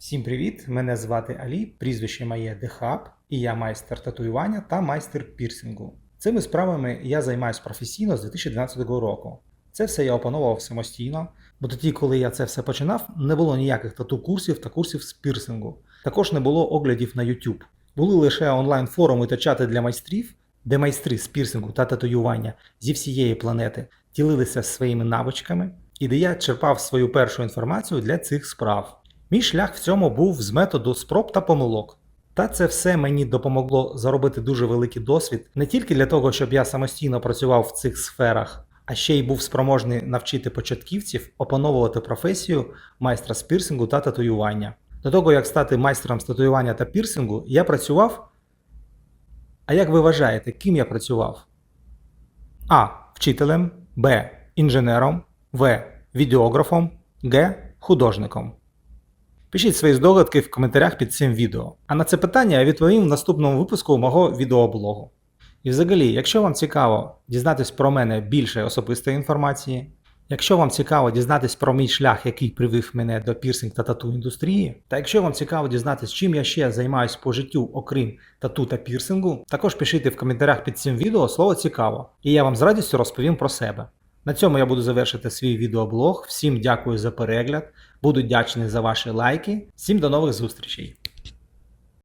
Всім привіт! Мене звати Алі, прізвище моє Дехаб, і я майстер татуювання та майстер пірсингу. Цими справами я займаюся професійно з 2012 року. Це все я опановував самостійно, бо тоді, коли я це все починав, не було ніяких тату-курсів та курсів з пірсингу. Також не було оглядів на YouTube. Були лише онлайн-форуми та чати для майстрів, де майстри з пірсингу та татуювання зі всієї планети ділилися своїми навичками, і де я черпав свою першу інформацію для цих справ. Мій шлях в цьому був з методу спроб та помилок. Та це все мені допомогло заробити дуже великий досвід не тільки для того, щоб я самостійно працював в цих сферах, а ще й був спроможний навчити початківців опановувати професію майстра з пірсингу та татуювання. До того, як стати майстром з татуювання та пірсингу, я працював. А як ви вважаєте, ким я працював? А. Вчителем, Б. Інженером, В. Відеографом, Г. Художником. Пишіть свої здогадки в коментарях під цим відео. А на це питання я відповім в наступному випуску мого відеоблогу. І взагалі, якщо вам цікаво дізнатись про мене більше особистої інформації, якщо вам цікаво дізнатись про мій шлях, який привів мене до пірсинг та тату індустрії, та якщо вам цікаво дізнатись, чим я ще займаюсь по життю, окрім тату та пірсингу, також пишіть в коментарях під цим відео слово цікаво, і я вам з радістю розповім про себе. На цьому я буду завершити свій відеоблог. Всім дякую за перегляд. Буду вдячний за ваші лайки. Всім до нових зустрічей!